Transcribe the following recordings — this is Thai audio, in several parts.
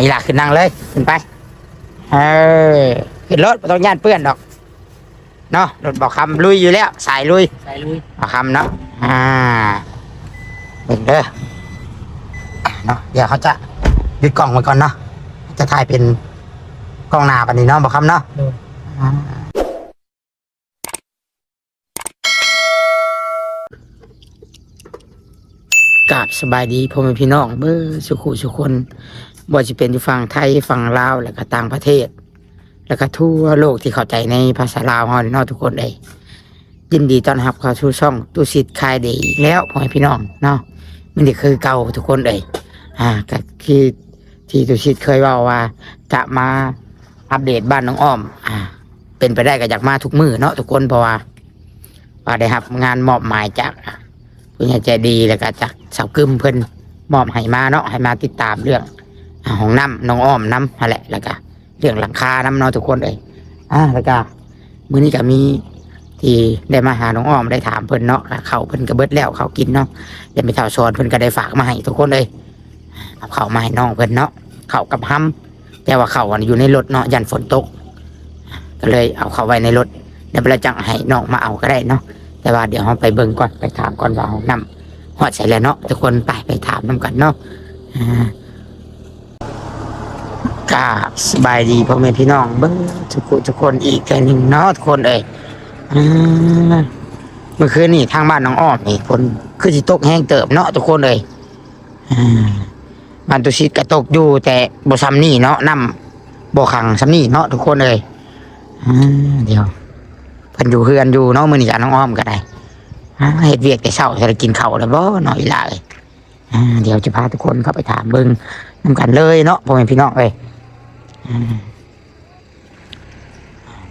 อีหล่ะขึ้นนั่งเลยขึ้นไปเออขึ้นรถบ่ต้องย่านเปื้อนดอกเนาะรถบอกคำลุยอยู่แล้ว สายลุยใส่ลุยบอกคำเนาะอ่าเบิ่งเด้ออะเนาะเดี๋ยวเขาจะยึดกล้องไว้ก่อนเนาะจะถ่ายเป็นกล้องหน้าปันนี้เนาะบอกคำเนาะโดยกราบสบายดีพ่อแม่พี่น้องเบอร์สุขุสุคน บ่จะเป็นอยู่ฝั่งไทยฝั่งลาวแล้วก็ต่างประเทศ แล้วก็ทั่วโลกที่เข้าใจในภาษาลาวเฮานี่เนาะทุกคนเลยยินดีต้อนรับเข้าสู่ช่องตุสิทธิ์คายดีแล้วพ่อพี่น้องเนาะมันนี่คือเก่าทุกคนเลยอ่าก็คือที่ตุสิทธิ์เคยว่าว่า จะมาอัปเดตบ้านน้องอ้อม อ่า เป็นไปได้ก็อยากมาทุกมือเนาะทุกคนเพราะว่าว่าได้รับงานมอบหมายจากผู้ใหญ่ใจดีแล้วก็จากสาวกึมเพิ่นมอบให้มาเนาะให้มาติดตามเรื่อง ของน้ำน้องอ้อมน้ำนั่นแหละแล้วก็เรื่องหลังคาน้ำเนาะทุกคนเลยอ่าแล้วก็มื้อนี้ก็มีที่ได้มาหาน้องอ้อมได้ถามเพิ่นเนาะเขาวเพิ่นก็เบิดแล้วเขากินเนาะเดี๋ยวไปเท่าซอนเพิ่นก็ได้ฝากมาให้ทุกคนเลยเอาเขามาให้น้องเพิ่นเนาะเขากับห้ำแต่ว่าเขาอยู่ในรถเนาะยันฝนตก ก็เลยเอาเขาไว้ในรถเดี๋ยวเราจังให้น้องมาเอาก็ได้เนาะแต่ว่าเดี๋ยวเราไปเบิ่งก่อนไปถามก่อนว่าเรานำหอดใส่แล้วเนาะทุกคนไปไปถามน้ำกันเนาะ กาสบายดีพ่อแม่พี่น้องเบิ่งทุกคนทุกคนอีกแค่หนึ่งเนาะทุกคนเอ้ยเมื่อคืนนี่ทางบ้านน้องอ้อมนี่คนคือสิตกแห้งเติบเนาะทุกคนเลยอ่าบ้านตุชิดก็ตกอยู่ แต่บ่ซ้ำนี่เนาะน้ำบ่ขังซ้ำนี่เนาะทุกคนเลยอ่าเดี๋ยวเพิ่นอยู่เฮือนอยู่เนาะมื้อนี้กับน้องอ้อมก็ได้เฮ็ดเวียกแต่เช้าจะได้กินข้าวแล้วบ่หน่อยละเอ้ยเดี๋ยวจะพาทุกคนเข้าไปถามเบิ่งนำกันเลยเนาะพ่อแม่พี่น้องเอ้ย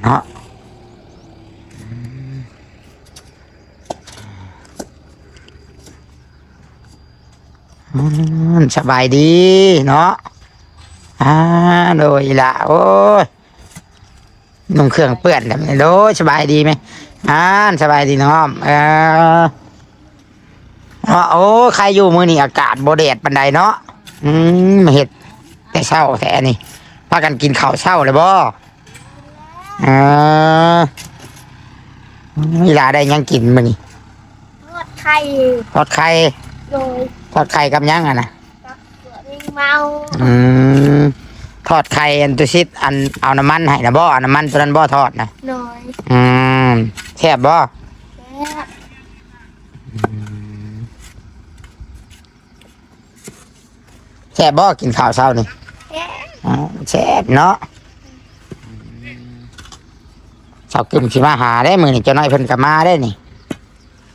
เนาะอืมสบายดีเนาะอ่าโดยละโอ้ยนุ่งเครื่องเปื้อนแบบนี้โดยสบายดีไหมอ่าสบายดีน้องเออว่าโอ้ใครอยู่มือนี่อากาศโบเดดปันใดเนาะอืมมาเห็ดแต่เช้าแต่นี่ พากันกินข้าวเช้าเลยบ่เออเวลาได้หยังกินมือนี่ทอดไข่ทอดไข่โดยทอดไข่กับหยังอะนะกับเสือลิงเมาอืมทอดไข่อันตุชิดอันเอาน้ำมันให้นะบ่เอาน้ำมันตัวนั้นบ่ทอดนะโดยอืมแซ่บบ่แซ่บแซ่บบ่กินข้าวเช้านี่แซ่บอ๋อ แซ่บเนาะสาวกึมสิมาหาได้มือนี่เจ้าน้อยเพิ่นก็มาได้นี่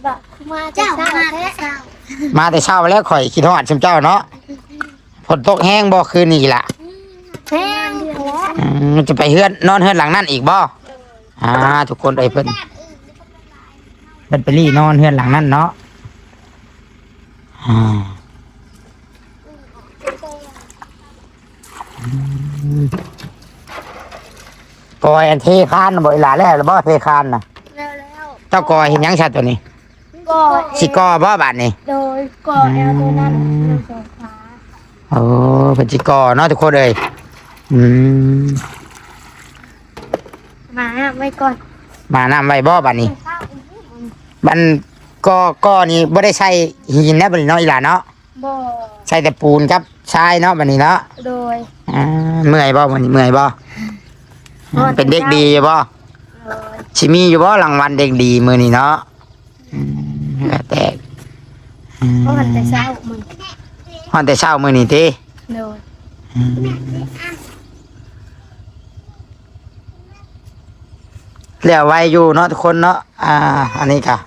บอกมาเจ้ามาแต่เช้ามาแต่เช้าแล้วข่อยคิดฮอดซุมเจ้าเนาะฝนตกแห้งบ่คืนนี้ล่ะแห้งแล้วอืมจะไปเฮือนนอนเฮือนหลังนั่นอีกบ่อ่าทุกคนเอ้ยเพิ่นเพิ่นไปรีนอนเฮือนหลังนั่นเนาะอ่า ปล่อยอันเทคานบ่อีหลาแล้วหรือบ่เทคานน่ะแล้วแล้วเจ้ากอยเห็นหยังชัดตัวนี้ก็สิกอบ่บาดนี้โดยก่อแอลตัวนั้นหนึ่งสองขาโอ้เป็นสิกอเนาะทุกคนเลยอืมมาไว้ก่อนมานำไว้บ่บาดนี้เช้าบันกอกอนี่บ่ได้ใช้หินนะบัดนี้เนาะอีหลาเนาะ บ่ใช้แต่ปูนครับทรายเนาะบัดนี้เนาะโดย อ่าเมื่อยบ่บัดนี้เมื่อยบ่อ่าเป็นเด็กดีอยู่บ่โดยสิมีอยู่บ่รางวัลเด็กดีมื้อนี้เนาะอืมแล้วแต่อืมเพราะมันแต่เช้ามึงฮอดแต่เช้ามื้อนี้ติ โดยแล้วไว้อยู่เนาะทุกคนเนาะ อ่า อันนี้ค่ะ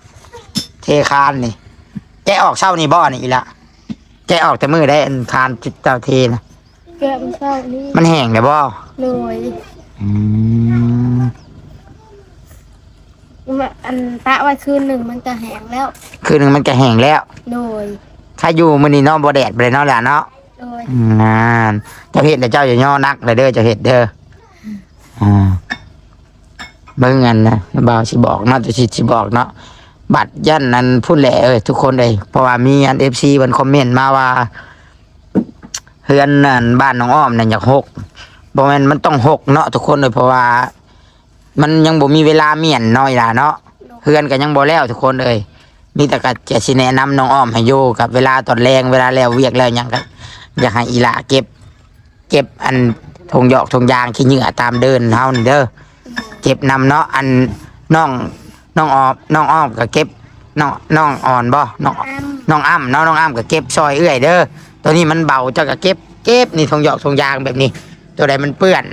เทคานนี่ แกะออกเช้านี่บ่อนี่อีละ แกะออกแต่มือได้อันคานจิตเจ้าเทนะเกิดมันเช้านี้มันแห้งเลยบ่โดยอืมมันอันตะไว้คืนหนึ่งมันจะแห้งแล้ว คืนหนึ่งมันก็แห้งแล้วโดย ถ้าอยู่มื้อนี้เนาะบ่แดดบ่ได้เนาะล่ะเนาะ โดยอืมนั่นเจ้าเฮ็ดแล้วเจ้าอย่าย่อนักเลยเด้อเจ้าเฮ็ดเด้ออ่าเบิ่งกันนะบ่าวสิบอกเนาะจะสิสิบอกเนาะ บัตรยันนั้นพูดแหละเอ้ยทุกคนเลยเพราะว่ามีอัน FC มันคอมเมนต์มาว่าเฮือนนั่นบ้านน้องอ้อมนั่นอยากหกบ่แม่นมันต้องหกเนาะทุกคนเลยเพราะว่า มันยังบ่มีเวลาเมียนน้อยล่ะเนาะเฮือนก็ยังบ่แล้วทุกคนเลยมีแต่ก็จะสิแนะนำน้องอ้อมให้อยู่กับเวลาตอนแรงเวลาแล้วเวียกแล้วหยังก็อยากให้อีหละเก็บ เก็บอันทงหยอกทงยางขี้เหงื่อตามเดินเฮานี่เด้อเก็บนำเนาะอันน้อง น้องออมน้องอ้อมก็เก็บน้องน้องอ่อนบ่น้องอ้ำน้องอ้ำเนาะน้องอ้ำก็เก็บซอยเอื้อยเด้อตัวนี้มันเบาเจ้าก็เก็บเก็บนี่ทงหยอกทงยางแบบนี้ ตัวใดมันเปื้อน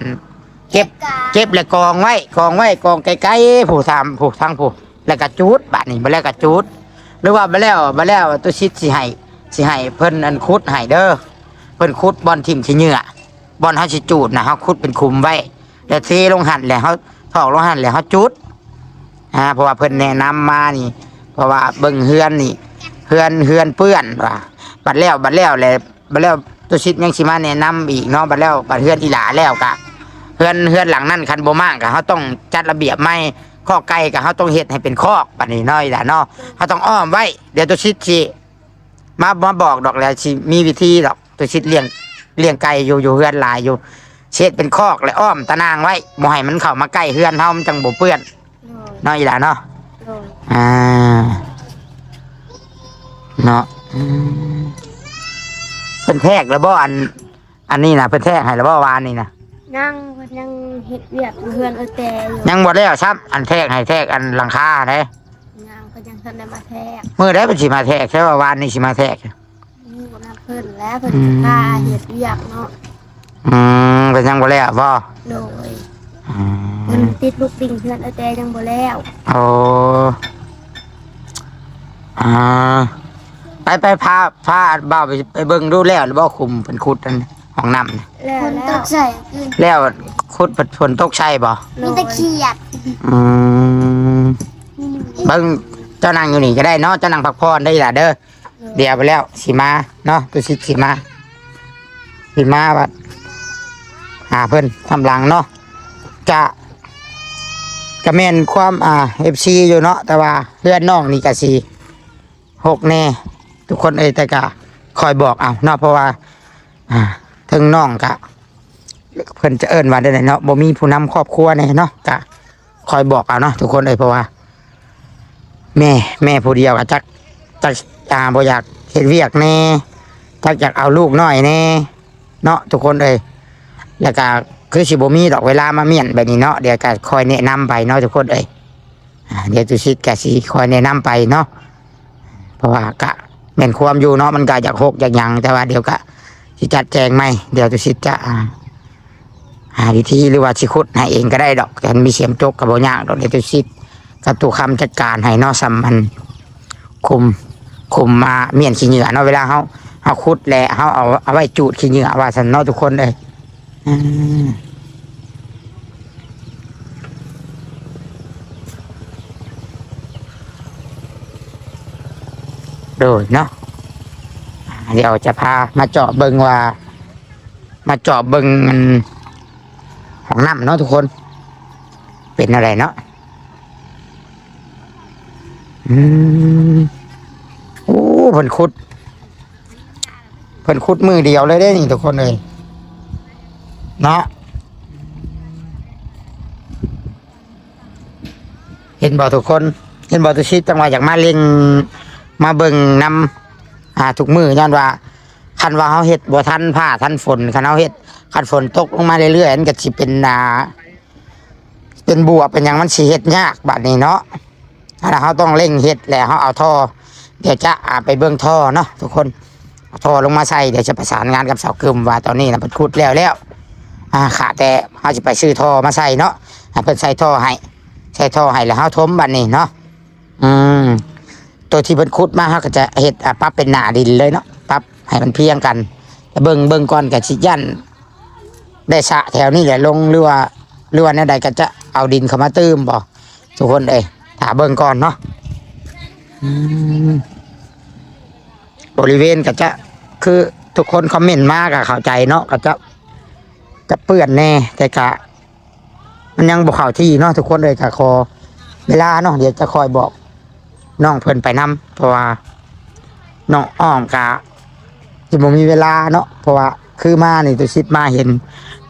เก็บเก็บแล้วกองไว้กองไว้กองไกลๆผู้ทำผู้ทั้งผู้แล้วก็จูดบาดนี้มาแล้วก็จูดหรือว่ามาแล้วมาแล้วตัวชิดสิให้สิให้เพิ่นอันคุดให้เด้อเพิ่นคุดบอลทิ่มขี้เหงื่อบอลเฮาสิจูดนะเฮาคุดเป็นคุมไว้แล้วเทลงหั่นแล้วเฮาถอกลงหั่นแล้วเฮาจุด อ่าเพราะว่าเพิ่นแนะนำมานี่ เพราะว่าเบิ่งเฮือนนี่เฮือนเฮือนเปื้อนว่าบัดแล้วบัดแล้วแหละบัดแล้วตัวชิดยังสิมาแนะนำอีกเนาะบัดแล้วบัดเฮือนอีหลาแล้วกะเฮือนเฮือนหลังนั่นคันบ่มากกะเขาต้องจัดระเบียบไม่ข้อไก่กะเขาต้องเฮ็ดให้เป็นคอกปันนี้น้อยล่ะเนาะเขาต้องอ้อมไว้เดี๋ยวตัวชิดสิมามาบอกดอกแล้วสิมีวิธีดอกตัวชิดเลี้ยงเลี้ยงไก่อยู่อยู่เฮือนหลายอยู่เช็ดเป็นคอกและอ้อมตะนางไว้บ่ให้มันเข้ามาใกล้เฮือนเฮามันจังบ่เปื้อน โดยน้อยล่ะเนาะโดยอ่าเนาะอืมเพิ่นแทกแล้วบ่อัน อันนี้นะเพิ่นแทกให้แล้วบ่วานนี่นะนั่งเพิ่นยังเฮ็ดเวียกเพื่อนเออแต่อยู่ยังบ่ได้เอาซับอันแทกให้แทกอันหลังคาเด้นั่งเพิ่นยังทันได้มาแทกมื่อได้เป็นสิมาแทกใช่ว่าวานนี่สิมาแทกนี่บ่นำเพิ่นแล้วเพิ่นจะพาเฮ็ดเวียกเนาะอืมเป็นยังบ่แล้วบ่โดยอื เพิ่นมติดลูกปิงเพื่อนเออแต่ยังบ่แล้วโอ้อ่าไปไปพาพาบ่าวไปไปเบิ่งดูแล้วหรือบ่คุมเป็นขุดอันห้องน้ำน่ะแล้วคนแล้ตวกใส่ขึ้นแล้วขุดเพิ่นฝนตกใช่บ่มีตะเขียดอืมเบิ่งเจ้านั่งอยู่นี่ก็ได้เนาะเจ้านั่งพักผ่อนได้ล่ะเด้อเดี๋ยวไปแล้วสิมาเนาะตัวสิสิมาสิมาบัดหาเพิ่นทำหลังเนาะ จะกระแม่นความอ่า FC อยู่เนาะแต่ว่าเพื่อนน้องนี่ก็สิหกแน่ ทุกคนเอยแต่ก็คอยบอกเอาเนาะเพราะว่าอ่าถึงน้องกะเพิ่นจะเอิ้นว่าได้เนาะบ่มีผู้นำครอบครัวแน่เนาะกะคอยบอกเอาเนาะทุกคนเอยเพราะว่า แม่แม่ผู้เดียวก็จักจักอ่าบ่อยากเฮ็ดเวียกแน่จักอยากเอาลูกน้อยแน่เนาะทุกคนเอยแล้วก็ คือสิบ่มีดอกเวลามาเมียนแบบนี้เนาะเดี๋ยวก็คอยแนะนำไปเนาะทุกคนเอ้ยเดี๋ยวตุชิดก็สิคอยแนะนำไปเนาะเพราะว่ากะแม่นความอยู่เนาะมันก็อยากหกอยากยังแต่ว่าเดี๋ยวก็สิจัดแจงไหมเดี๋ยวตุชิดจะอ่าหาวิธีหรือว่าสิขุดให้เองก็ได้ดอกแต่มีเสียมจกกับบ่ยากดอกเดี๋ยวตุชิดกับตัวคำจัดการให้เนอสัมพันคุมคุมมาเมียนขี้เหงื่อเนาะเวลาเขาเขาคุดแหละเขาเอาเอาไว้จูดขี้เหงื่อว่าสันเนาะทุกคนเลย อืมโดยเนาะเดี๋ยวจะพามาเจาะเบิงว่า มาเจาะเบิงมันของน้ำเนาะทุกคน เป็นอะไรเนาะอืมโอ้เพิ่นขุดเพิ่นขุดมือเดียวเลยได้นี่ทุกคนเลย เนาะเห็นบ่ทุกคน เห็นบ่ทุกชิดจังหวะอยากมาเล็งมาเบิ่งนำอ่าทุกมือย้อนว่าคันว่าเฮาเฮ็ดบ่ทันผ้าทันฝนคันเฮาเฮ็ดคันฝนตกลงมาเรื่อยๆมันก็สิเป็นนาเป็นบัวเป็นหยังมันสิเฮ็ดยากบัดนี้เนาะถ้าเขาต้องเร่งเฮ็ดแล้วเขาเอาท่อ เดี๋ยวจะอาไปเบื้องท่อเนาะทุกคนท่อลงมาใส่เดี๋ยวจะประสานงานกับเสากึมว่าตอนนี้นะเป็นขุดแล้วแล้ว อ่าขาแต่เขาจะไปซื้อท่อมาใส่เนาะให้เพิ่นใส่ท่อให้ใส่ท่อให้แล้วเขาทมบัดนี้เนาะอืมตัวที่เพิ่นขุดมาเขาก็จะเฮ็ดอ่าปรับเป็นหนาดินเลยเนาะปรับให้มันเพียงกันเบิ่งเบิ่งก่อนกับสิยันได้สะแถวนี้แหละลงหรือว่าหรือว่าแนวใดก็จะเอาดินเข้ามาเติมบ่ทุกคนเอ้ยถาเบิ่งก่อนเนาะอืมบริเวณก็จะคือทุกคนคอมเมนต์มากอะเข้าใจเนาะก็จะ จะเปื้อนแน่แต่กะ มันยังบอกข่าวที่เนาะทุกคนเลยกะขอเวลาเนาะเดี๋ยวจะคอยบอกน้องเพิ่นไปนํเพราะว่าน้องอ้อมกะจะบ่มีเวลาเนาะเพราะว่าคือมานี่ตุชิดมาเห็น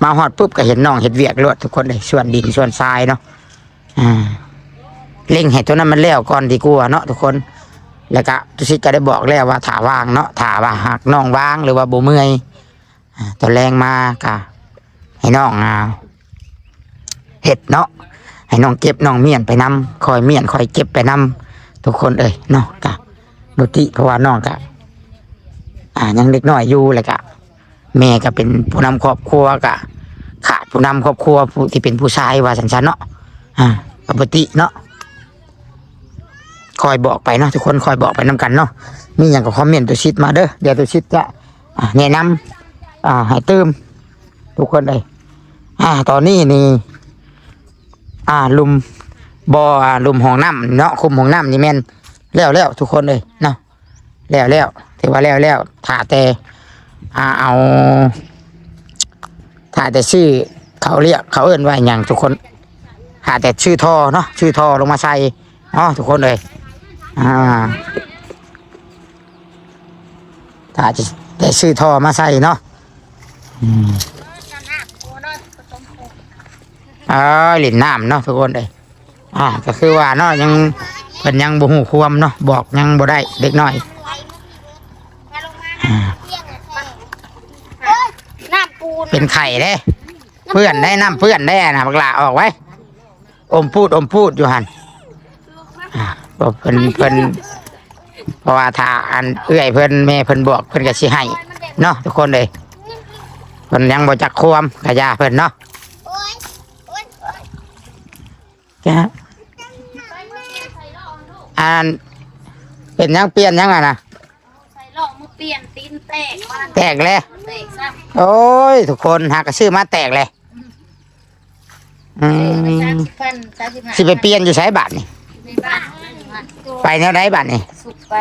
มาฮอดปุ๊บก็เห็นน้องเห็ดเวียกรวดทุกคนเลยส่วนดินส่วนทรายเนาะอ่าเล่งเห็ดตัวนั้นมันแล้วก่อนดีกว่าเนาะทุกคน แล้วก็ตุชิดก็ได้บอกแล้วว่าถาว่างเนาะถาว่าหากน้องว่างหรือว่าบ่เมื่อยตอนแรงมากะ ให้น้องเอาเห็ดเนาะให้น้องเก็บน้องเมียนไปนำคอยเมียนคอยเก็บไปนำทุกคนเอ้ยเนาะกะบุติเพราะว่าน้องกะอ่ายังเด็กน้อยอยู่เลยกะแม่ก็เป็นผู้นำครอบครัวกะขาดผู้นำครอบครัวผู้ที่เป็นผู้ชายว่าสันชันเนาะอ่าปกติเนาะคอยบอกไปเนาะทุกคนคอยบอกไปนํกันเนาะมีอย่างก็คอมเมนต์ตัวชิดมาเด้อเดี๋ยวตัวชิดจะแนะนำอ่าให้เติมทุกคนเลย อ่า ตอนนี้นี่ อ่าลุมบออ่าลุมห้องน้ำเนาะคุมห้องน้ำนี่แม่นแล้วแล้วทุกคนเลยเนาะแล้วแล้วถือว่าแล้วแล้วถ่าแต่อ่าเอาถ้าแต่ชื่อเขาเรียกเขาเอิ้นว่าอย่างทุกคนหาแต่ชื่อท่อเนาะชื่อท่อลงมาใส่เนาะทุกคนเลยอ่าถ้าแต่ชื่อท่อมาใส่เนาะอืม เออหลินน้ำเนาะทุกคนเลยอ่าก็คือว่าเนาะยังเป็นยังบ่หูความเนาะบอกยังบ่ได้เด็กน้อยน้ำปูนเป็นไข่เด้เพื่อนได้น้ำเพื่อนได้นะบักหลาออกไว้ อมพูดอมพูดอยู่หันบอกเพิ่นเพิ่นเพราะว่าถ้าอันเอื้อยเพิ่นแม่เพิ่นบอกเพิ่นก็สิให้เนาะทุกคนเลยเพิ่นยังบ่จักความกะยาเพิ่นเนาะ โอ้ยโอ้ยโอ้ย จ้ะอันเป็นยังเปลี่ยนยังอะนะใส่ลอกมือเปลี่ยนตีนแตกบ้านแตกเลยแตกซ้โอ้ยทุกคนหากระซื้อมาแตกเลยอืำสามมสิบพันสามสิบห้าสิไปเปลี่ยนอยู่ใช้บัตรนี่ในบ้านไปแนวไหนบัตรนี่สุกไป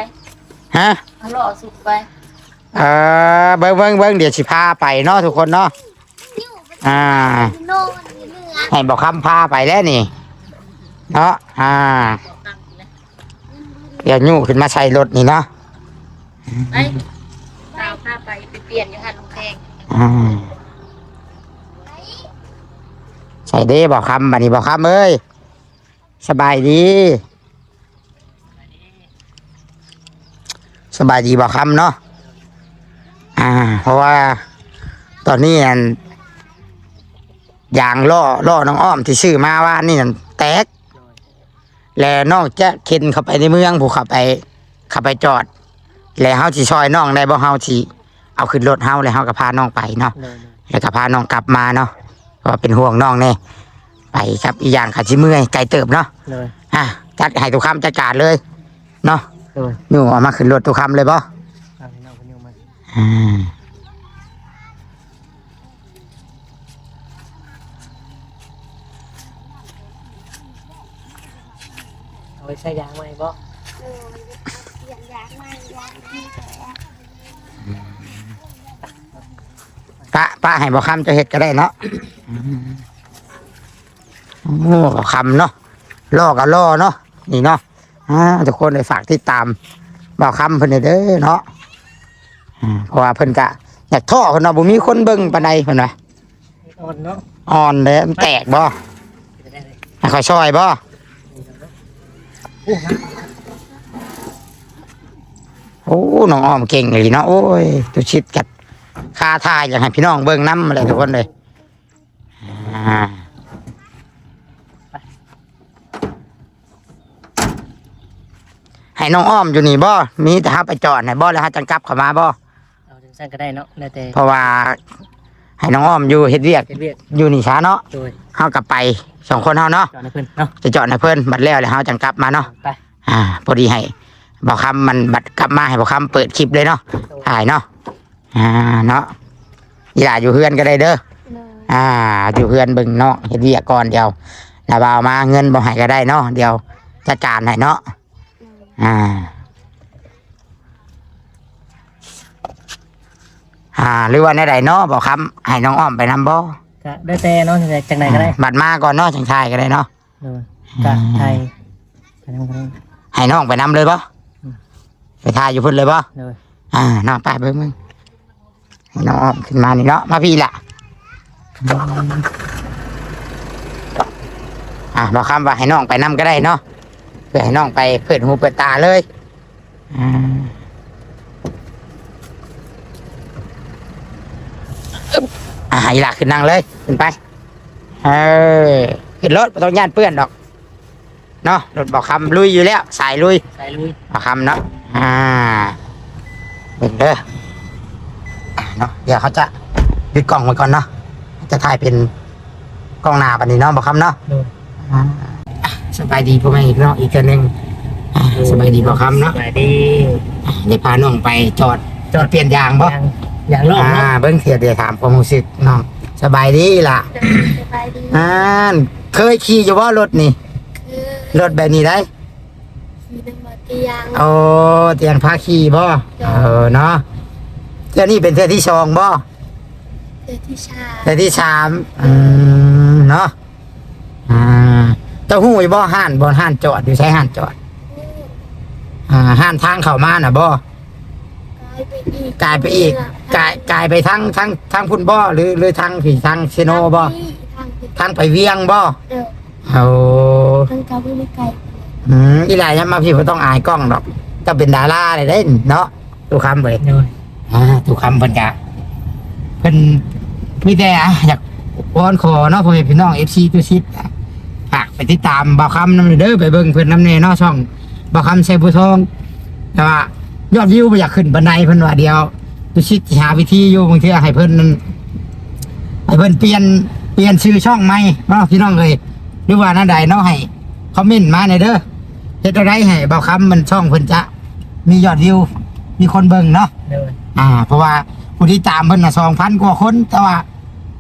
ฮะเอาหล่อสุกไปเออเบิ้งเบิ้งเบิ้งเดี๋ยวสิพาไปเนาะทุกคนเนาะอ่าโน่นเหนือให้บอกคำพาไปแล้วนี่ เนาะอ่า เดี๋ยวยู่ขึ้นมาใส่รถนี่เนาะไปตามข้าไปไปเปลี่ยนอยู่หันลงแพงอ่าใส่เด้บอกคำบัดนี้บอกคำเอ้ยสบายดี สบายดีบอกคำเนาะอ่า เพราะว่าตอนนี้อันยางล่อล่อน้องอ้อมที่ซื้อมาว่านี่นั่นแตก แล้วนอกจะเข็นเข้าไปในเมืองผู้ขับไปขับไปจอด แล้วเฮาสิซอยน้องได้บ่เฮาสิเอาขึ้นรถเฮาแล้วเฮาก็พาน้องไปเนาะแล้วก็พาน้องกลับมาเนาะเพราะว่าเป็นห่วงน้องแน่ไปครับอีกอย่างขาสิเมื่อยไกลเติบเนาะเลยอะจัดให้ทุกคำจัดการเลยเนาะเลยหนูเอามาขึ้นรถทุกคำเลยบ่ เอาพี่น้องคนนี้มา อ่า เอาไว้ใช้ยางไหมบ่เออเปลี่ยนยางใหม่ยางที่แตกป้าป้าให้บอกคำจะเห็ดก็ได้เนาะโอ้บอกคำเนาะล่อกับล่อเนาะนี่เนาะอ่าทุกคนเลยฝากติดตามบอกคำเพิ่นเด้อเนาะอ่าเพราะว่าเพิ่นกะอยากท่อเพิ่นเนาะบ่มีคนเบิ่งปานใดเพิ่นว่าอ่อนเนาะอ่อนเด้มันแตกบ่จะได้เลยให้คอยช่อยบ่ โอ้นะโอ้น้องอ้อมเก่งเลยเนาะโอ้ยตุชิดกัดคาทายอยากให้พี่น้องเบิ่งน้ำอะไรทุกคนเลยอ่าให้น้องอ้อมอยู่นี่บ่มีแต่ฮับไปจอดให้บ่แล้วฮับจังกลับเข้ามาบ่เอาจังสั้นก็ได้เนาะแล้วแต่เพราะว่า ให้น้องอ้อมอยู่เฮ็ดเวียกเป็นเวียดอยู่นี่ช้าเนาะโดยเฮากลับไปสองคนเฮาเนาะจอดในเพื่อนเนาะจะจอดให้เพิ่นบัดแล้วแล้วเฮาจังกลับมาเนาะไปอ่าพอดีให้บอกคำมันบัดกลับมาให้บอกคำเปิดคลิปเลยเนาะถ่ายเนาะอ่าเนาะอย่าอยู่เพื่อนก็ได้เด้อเลยอ่า อยู่เพื่อนเบิ่งเนาะเฮ็ดเวียกก่อนเดียวแล้วเอามาเงินบ่ให้ก็ได้เนาะเดี๋ยวจัดการให้เนาะอ่า อ่า หรือว่าในใดเนาะบอกคำให้น้องอ้อมไปนำบ่ก็ได้แต่เนาะจังใดจังใดก็ได้บัดมาก่อนเนาะจังชายก็ได้เนาะโดยก็ไทยไปทางกันให้น้องไปนำเลยบ่อืมไปทายอยู่เพิ่นเลยบ่โดยอ่าน้องไปเบิ่งมึงให้น้องอ้อมขึ้นมานี่เนาะมาพี่ละอะบอกคำว่าให้น้องไปนํก็ได้เนาะเพื่อให้น้องไปเปิดหูเปิดตาเลยอ่าอึ๊บ อะอีหละขึ้นนั่งเลยขึ้นไปเออขึ้นรถไม่ต้องย่านเปื้อนดอกเนาะรถบอกคำลุยอยู่แล้ว สายลุยใส่ลุยเอาคำเนาะอ่าเป็นเด้ออ่าเนาะเดี๋ยวเขาจะยึดกล่องไว้ก่อนเนาะจะถ่ายเป็นกล้องหน้าปันนี้เนาะบอกคำเนาะโดยอ่าสบายดีพ่อแม่อีกเนาะอีกเทื่อหนึงอ่าสบายดีบอกคำเนาะสบายดีอ่าเดี๋ยวพาน้องไปจอดจอดเปลี่ยนยางบ่อย่าง อย่างรอบอ่าเนาะเบิ้งเถียเดี๋ยวถามความรู้สึกน้องสบายดีล่ะเดินสบายดีอ่าเคยขี่อยู่ว่ารถนี่คือรถแบบนี้ได้ขี่น้ำมาเตียง โอ้เตียงพาขี่บ่เออเนาะเทื่อนี้เป็นเทื่อที่สองบ่เดินที่ชาแต่ที่สามอืมเนาะอ่าเจ้าหู้อยู่บ่ห้านบ่ห้านจอดอยู่ใช้ห้านจอด อ่าห้านทางเข้ามาน่ะบ่ กลายไปอีกกลายไปอีกกลายกลายไปทางทางทางพุ่นบ่หรือหรือทางผีทางเชโนบ่ทางที่ทางไปเวียงบ่เดินเอาทางเก่าไม่ได้ไกลอืมอีหลายยังมาพี่บ่ต้องอายกล้องดอกเจะเป็นดาราเลยเด้เนาะทุกคำเบิดโดยอ่าทุกคำเพิ่นกะเพิ่นมีแต่อะอยากวอนขอเนาะพ่อแม่พี่น้อง FC ตัวชิดอะฝากไปติดตามบ่าวคำนำเด้อไปเบิ่งเพิ่นนำแน่เนาะช่องบ่าวคำใส่ผู้ทองแต่ว่า ยอดวิวบ่อยากขึ้นบันไดเพิ่นว่าเดียวตัวชิดสิหาวิธีอยู่บางทีให้เพิ่นนั้นให้เพิ่นเปลี่ยนเปลี่ยนชื่อช่องใหม่เนาะพี่น้องเอ้ยหรือว่าหน้าใดเนาะให้คอมเมนต์มาหน่อยเด้อเฮ็ดอะไรให้บ่าวคำมันช่องเพิ่นจะมียอดวิวมีคนเบิ่งเนาะโดยอ่า เพราะว่าผู้ที่ตามเพิ่นน่ะสองพันกว่าคน แต่ว่า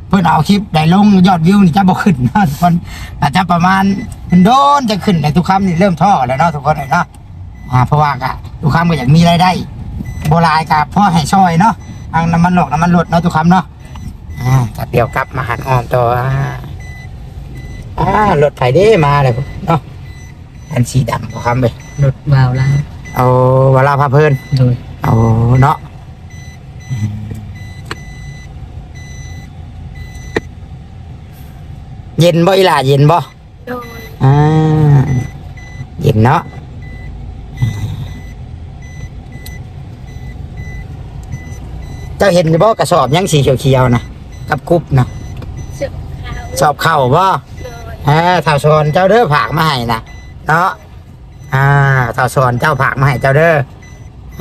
เพิ่นเอาคลิปได้ลงยอดวิวนี่จะบ่ขึ้นเนาะทุกคนอาจจะประมาณเป็นโดนจะขึ้นในทุกคำนี่เริ่มท้อแล้วเนาะทุกคนเลยเนาะ อ่าเพราะว่ากะทุกคำก็อยากมีรายได้โบราณกับพ่อให้ช่อยเนาะทางน้ำมันหลอกน้ำมันลดเนาะทุกคำเนาะอ่าก็เดี๋ยวกลับมาหันออมต่ออ่าอ่ารถไฟเด้มาเลยเนาะอันสีดำทุกคำไปรถวาวล้างเอาเวลาพาเพลินโดยเอาเนาะเย็นบ่อีหล่ะเย็นบ่โดยอ่าเย็นเนาะ จ้าเห็นบ่กระสอบยังสีเขียวๆนะกับกรุ๊บนะเสื้อขาวสอบเข่าบ่โดยอ่าถ้าสอนเจ้าเด้อผากมาให้นะเนาะอ่าถ้าสอนเจ้าผากมาให้เจ้าเด้อ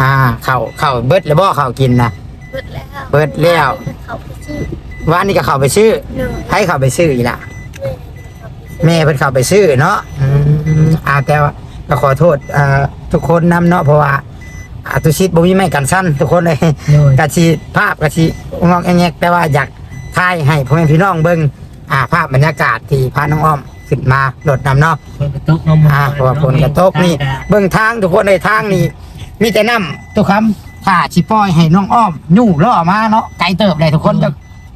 อ่าเข่าเข่าเบิดแล้วบ่เข่ากินนะเบิดแล้วเบิดแล้วเขาไปซื้อว่านี่ก็เข้าไปซื้อโดยให้เข้าไปซื้ออีกละแม่เขาไปซื้อแม่เพิ่นเข้าไปซื้อเนาะอืมอ่าแต่ว่าก็ขอโทษอ่าทุกคนนำเนาะเพราะว่า อาตุชิตบ่มีไม้กันสั้นทุกคนเลยโดย กะสิภาพกะสิงอกแงกแต่ว่าอยากถ่ายให้พ่อแม่พี่น้องเบิ่งอ่าภาพบรรยากาศที่พาน้องอ้อมขึ้นมาโดดนำเนาะ ฝนกระตกน้ำอ่าเพราะว่าฝนกระตกนี่เบิ่งทางทุกคนในทางนี่มีแต่น้ำทุกคำถ้าสิปล่อยให้น้องอ้อมยู่ล่อมาเนาะไกลเติบเลยทุกคน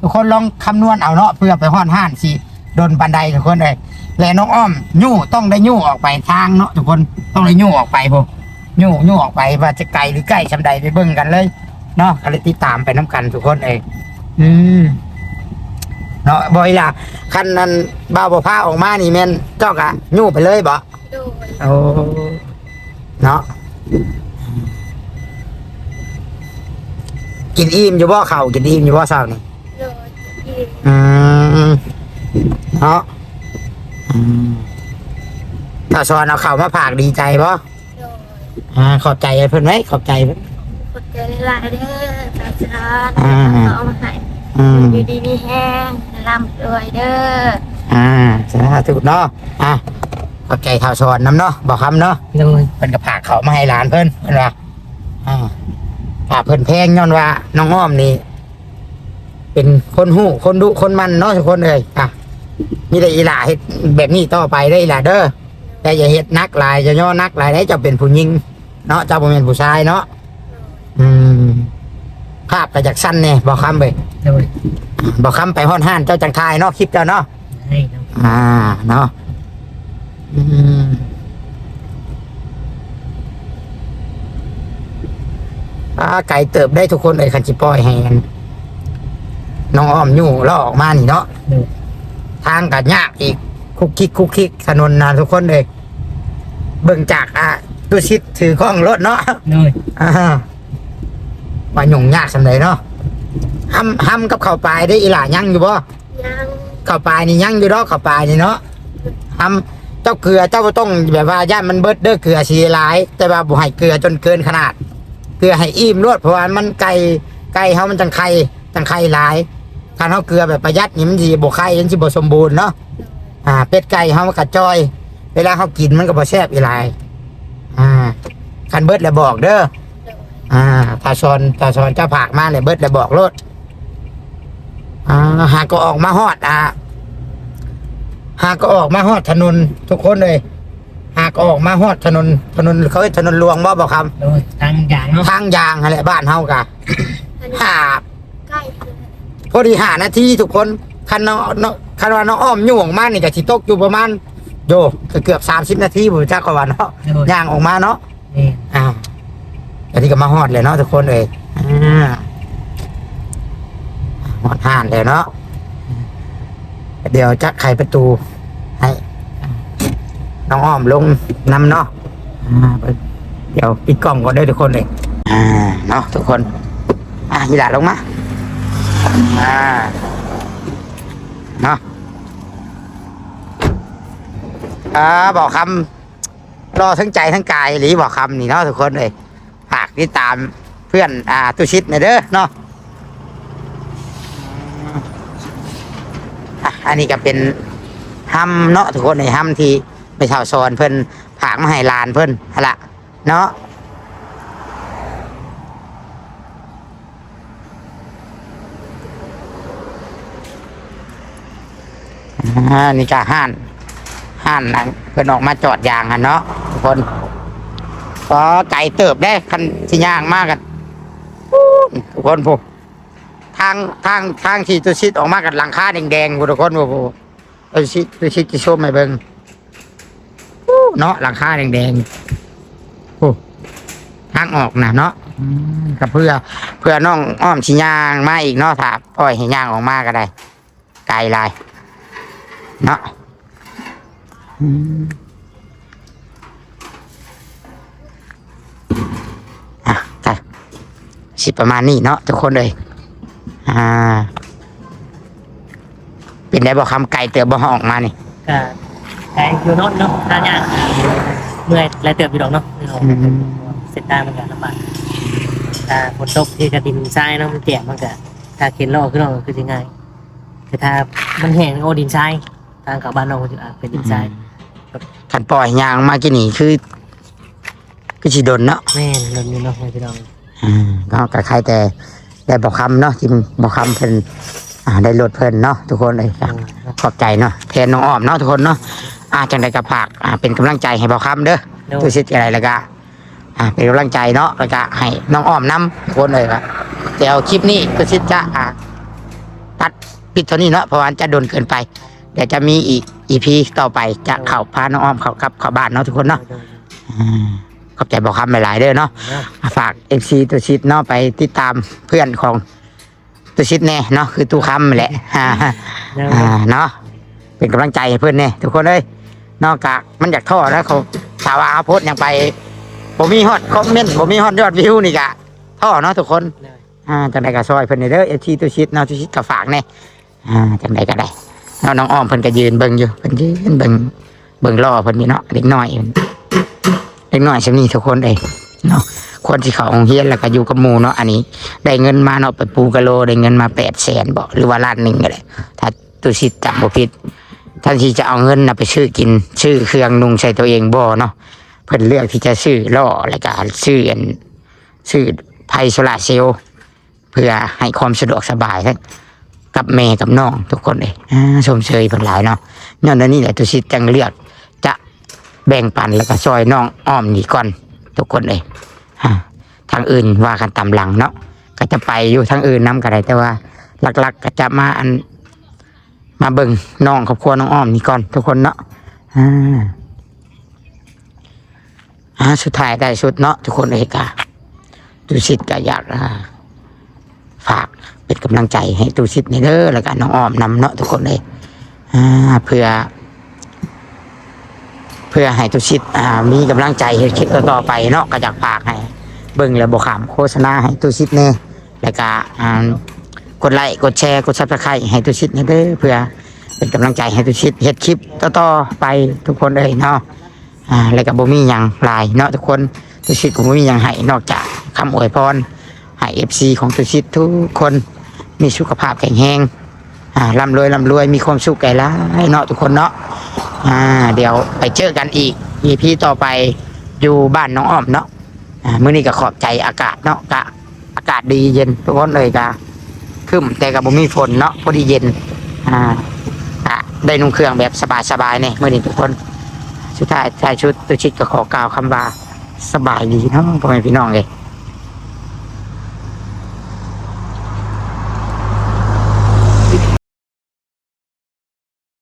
ทุกคนลองคำนวณเอาเนาะเพื่อไปห้อนห้านสิโดนบันไดทุกคนเลยและน้องอ้อมยู่ต้องได้ยู่ออกไปทางเนาะทุกคนต้องได้ยู่ออกไปพวก ยู่ยู่ออกไปว่าจะไกลหรือใกล้ชำใดไปเบิ่งกันเลยเนาะก็เลยติดตามไปน้กันทุกคนเองอืมเนาะบอยล่ะคันนั้นบ่าวบ่พาออกมานี่แม่นเจ้ากะยู่ไปเลยบ่โดยโอ้เนาะกินอิ่มอยู่บ่เข่าวกินอิ่มอยู่บ่เช้านี่โดยที่อืมเนาะอืมถ้าสอนเอาเข่าวมาผากดีใจบ่โดย อ่าขอบใจเพิ่นไหมขอบใจเพิ่นกดใจหลายๆเด้อสาธุอ่า เขาเอามาให้อืมอยู่ดีมีแห้งร่ำรวยเด้อ อ่าสาธุเนาะอะขอบใจข่าวสอนน้ำเนาะบอกคำเนาะโดยเพิ่นก็ผากเขามาให้หลานเพิ่นเพิ่นว่าอ่าผากเพิ่นแพงย้อนว่าน้องอ้อมนี่เป็นคนหู้คนดุคนมันเนาะทุกคนเลยอะมีแต่อีหล่าเฮ็ดแบบนี้ต่อไปได้ออีหล่าเด้อแต่อย่าเฮ็ดนักหลายจะย่อนักหลายได้เจ้าเป็นผู้หญิง เนาะเจ้าบ่แม่นผู้ชายเนาะอืมภาพก็จากสั้นแน่บอกคำไปโดยบอกคำไปฮ้อนห้านเจ้าจังทายเนาะคลิปเจ้าเนาะให้เนาะอ่าเนาะอืมอ่าไก่เติบได้ทุกคนเลยคันจิปล่อยให้กันน้องอ้อมอยู่แล้วออกมานี่เนาะโดยทางก็ยากอีกคุกคิกคุกคิกถนนนะทุกคนเลย เบิ่งจากอะ ดูชิดถือกล้องรถเนาะโดยอ่าว่าหยุ่งยากสำเลยเนาะห้ำห้ำกับข้าวปลายได้อีหล่ายังอยู่บ่ยังข้าวปลายนี่ยังอยู่ดอกข้าวปลายนี่เนาะห้ำเจ้าเกลือเจ้าบ่ต้องแบบว่าย่านมันเบิดเด้อเกลือสีหลาย แต่ว่าบ่ให้เกลือจนเกินขนาด เกลือให้อิ่มรวดเพราะว่ามันไก่ไก่เฮามันจังไข่จังไข่หลายถ้าเฮาเกลือแบบประหยัดนี่มันสิบ่ไข่มันสิบ่สมบูรณ์เนาะอ่าเป็ดไก่เฮามันก็จอย เวลาเฮากินมันก็บ่แซ่บอีหลาย อ่าคันเบิดแล้วบอกเด้ออ่าตาชอนตาชอนเจ้าผากมาเลยเบิดแล้วบอกรถอ่าหากก็ออกมาฮอดอ่าหากก็ออกมาฮอดถนนทุกคนเลย หากก็ออกมาฮอดถนนถนนเขาเรียกถนนหลวงบ่บอกคโดยทางอย่างเนาะำทางยางอะไรบ้านเฮากะอันนี้หาใกล้เลยพอดีหานาทีทุกคนคันน้องน้องคันว่าน้องอ้อมยุ่งออกมานี่ก็สิตกอยู่ประมาณ โยก็เกือบสามสิบนาทีผมจักกว่าเนาะโดย ย่างออกมาเนาะนี่อ่าอันนี้ก็มาฮอดเลยเนาะทุกคนเลยอ่าฮอดห่านเลยเนาะเดี๋ยวจะไขประตูให้น้องอ้อมลงนำเนาะอ่าเดี๋ยวปิดกล้องก่อนเด้อทุกคนเลยอ่าเนาะทุกคนอะยีหลาลงมาอ่าเนาะ อ่าบอกคำรอทั้งใจทั้งกายหรือบอกคำนี่เนาะทุกคนเลยฝากติดตามเพื่อนอ่าตุชิดหน่อยเด้อเนาะอันนี้ก็เป็นห้ำเนาะทุกคนในห้ำที่ไปชาวซอนเพิ่อนผากมาให้ลานเพิ่อนฮะละเนาะอ่านี่ก็ห้าน ห้านนะเพิ่นออกมาจอดยางหันเนาะทุกคนก็ไก่เติบได้คันที่ย่างมากกันทุกคนผู้ทางทางทางที่ตุชิดออกมากันหลังคาแดงๆทุกคนผู้ผู้ตุชิดตุชิดจะชมให้เบิ่งเนาะหลังคาแดงๆผู้ทางออกนะเนาะอืมก็เพื่อ เพื่อน้องอ้อมชิย่างมาอีกเนาะถ้าปล่อยให้ย่างออกมาก็ได้ ไกลลายเนาะ อะก็สิประมาณนี้เนาะทุกคนเลย อ่า เป็นได้บอกคำไก่เตือบ่ออกมานี่ก็ไกลอยู่เนาะเนาะทางอย่างเมื่อยและเติบอยู่ดอกเนาะเนาะอืมเส้นทางมันก็ลำบากถ้าฝนตกที่กระดินทรายเนาะมันเปียกมันก็ถ้าเข็นลอขึ้นเราคือจะง่ายแต่ถ้ามันแห้งโอดินทรายทางกลับบ้านเราก็จะอเป็นดินทราย ขันปล่อยยางมากินนี่คือคือสิโดนเนาะแม่นลมอยู่เนาะพี่น้องอืมก็กระใครแต่ได้บอกคำเนาะจิมบอกคำเพิ่นอ่าได้ลดเพิ่นเนาะทุกคนเลยครับขอบใจเนาะแทนน้องอ้อมเนาะทุกคนเนาะอาจังใดกับผักอ่าเป็นกำลังใจให้เบาคำเด้อโดยตัวชิดอะไรแล้วก็อ่าเป็นกำลังใจเนาะแล้วก็ให้น้องอ้อมนำทุกคนเลยครับเดี๋ยวคลิปนี้ตัวชิดจะอ่าตัดปิดเท่านี้เนาะเพราะว่าจะโดนเกินไปเดี๋ยวจะมีอีกอีพีต่อไปจะเข้าพาน้องอ้อมเข้ากลับเข้าบ้านเนาะทุกคนเนาะอืมขอบใจบอกคำหลายๆเด้อเนาะฝากเอฟซีตัวชิดเนาะไปติดตามเพื่อนของตัวชิดแน่เนาะคือตู้คำแหละอ่าอ่าเนาะเป็นกำลังใจให้เพื่อนเนี่ยทุกคนเลยนอกจากมันอยากท่อแล้วเขาสาวาโพสต์ยังไปผมมีฮอตคอมเมนต์ผมมีฮอตยอดวิวนี่กะท่อเนาะทุกคนอ่าจังใดก็ซอยเพิ่นนี่เด้อเอฟซีตัวชิดเนาะตัวชิดก็ฝากเนี่ยอ่าจังใดก็ได้ เนาน้องอ้อมเพิ่นก็ยืนเบิ่งอยู่เพิ่นยืนเบิ่งเบิ่งรอเพิ่นนี่เนาะเด็กน้อยเพิ่นเด็กน้อยชำนี้ทุกคนเลยเนาะคนที่เขาโรงเรียนแล้วก็อยู่กับหมูเนาะอันนี้ ได้เงินมาเนาะไปปูกะโลได้เงินมาแปดแสนบอกหรือว่าล้านหนึ่งก็ได้ถ้าตุสิตจำบ่ผิดท่านที่จะเอาเงินนะไปซื้อกินซื้อเครื่องนุ่งใส่ตัวเองบ่เนาะเพิ่นเลือกที่จะซื้อล่อแล้วก็ซื้ออันซื้อไพโซลาเซลเพื่อให้ความสะดวกสบายทั้ง กับแม่กับน้องทุกคนเลยอ่าชมเชยเพิ่นหลายเนาะย้อนอันนี้แหละตุสิตจังเลือก จะแบ่งปันแล้วก็ซอยน้องอ้อมนี่ก่อนทุกคนเลยอ่าทางอื่นว่ากันตามหลังเนาะก็จะไปอยู่ทางอื่นน้ก็ได้แต่ว่าหลัก ๆ ก็จะมาอัน มาเบิ่งน้องครอบครัวน้องอ้อมนี่ก่อน ทุกคนเนาะอ่าอ่าสุดท้ายได้สุดเนาะทุกคนเอกาดูสิทธิ์ก็อยากฝาก เป็นกำลังใจให้ตูชิดในเด้อแล้วก็น้องออมนำเนาะทุกคนเลยอ่าเพื่อ เพื่อให้ตูชิดอ่ามีกำลังใจเฮ็ดคลิปต่อๆไปเนาะก็อยากฝากให้เบิ่งแล้วบ่ขามโฆษณาให้ตูชิดแน่แล้วก็อ่ากดไลค์กดแชร์กดซับสไครต์ให้ตูชิดในเด้อเพื่อเป็นกำลังใจให้ตูชิดเฮ็ดคลิปต่อๆไปทุกคนเลยเนาะอ่าแล้วก็บ่มีหยังลายเนาะทุกคนตูชิดก็บ่มีหยังให้นอกจากคำอวยพรให้ FC ของตูชิดทุกคน มีสุขภาพแข็งแรงอ่าร่ำรวยร่ำรวยมีความสุขไก่ล้ายเนาะทุกคนเนาะอ่า เดี๋ยวไปเจอกันอีก EP ต่อไปอยู่บ้านน้องอ้อมเนาะอ่ามื้อนี้ก็ขอบใจอากาศเนาะกะอากาศดีเย็นทุกคนเลยกะครึ้มแต่ก็บ่มีฝนเนาะพอดีเย็นอ่าได้นุ่งเครื่องแบบสบายๆเนี่ยเมื้อนี้ทุกคนสุดท้ายท้ายชุดตัวชิดก็ขอกล่าวคำว่าสบายดีเนาะพ่อแม่พี่น้องเลย